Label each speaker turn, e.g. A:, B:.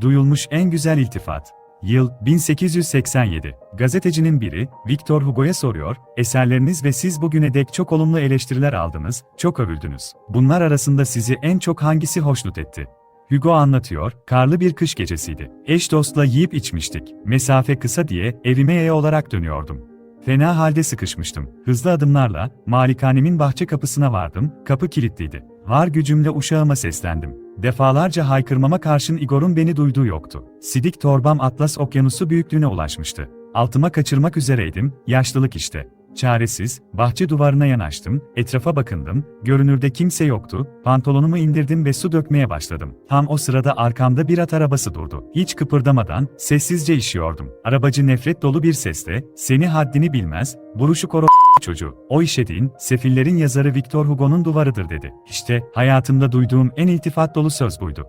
A: Duyulmuş en güzel iltifat. Yıl 1887. Gazetecinin biri, Victor Hugo'ya soruyor, eserleriniz ve siz bugüne dek çok olumlu eleştiriler aldınız, çok övüldünüz. Bunlar arasında sizi en çok hangisi hoşnut etti? Hugo anlatıyor, karlı bir kış gecesiydi. Eş dostla yiyip içmiştik. Mesafe kısa diye evime yaya olarak dönüyordum. Fena halde sıkışmıştım. Hızlı adımlarla malikanemin bahçe kapısına vardım. Kapı kilitliydi. Var gücümle uşağıma seslendim. Defalarca haykırmama karşın Igor'un beni duyduğu yoktu. Sidik torbam Atlas okyanusu büyüklüğüne ulaşmıştı. Altıma kaçırmak üzereydim, yaşlılık işte. Çaresiz, bahçe duvarına yanaştım, etrafa bakındım, görünürde kimse yoktu, pantolonumu indirdim ve su dökmeye başladım. Tam o sırada arkamda bir at arabası durdu. Hiç kıpırdamadan, sessizce işiyordum. Arabacı nefret dolu bir sesle, seni haddini bilmez, buruşuk oro çocuğu. O işediğin, Sefillerin yazarı Victor Hugo'nun duvarıdır dedi. İşte, hayatımda duyduğum en iltifat dolu söz buydu.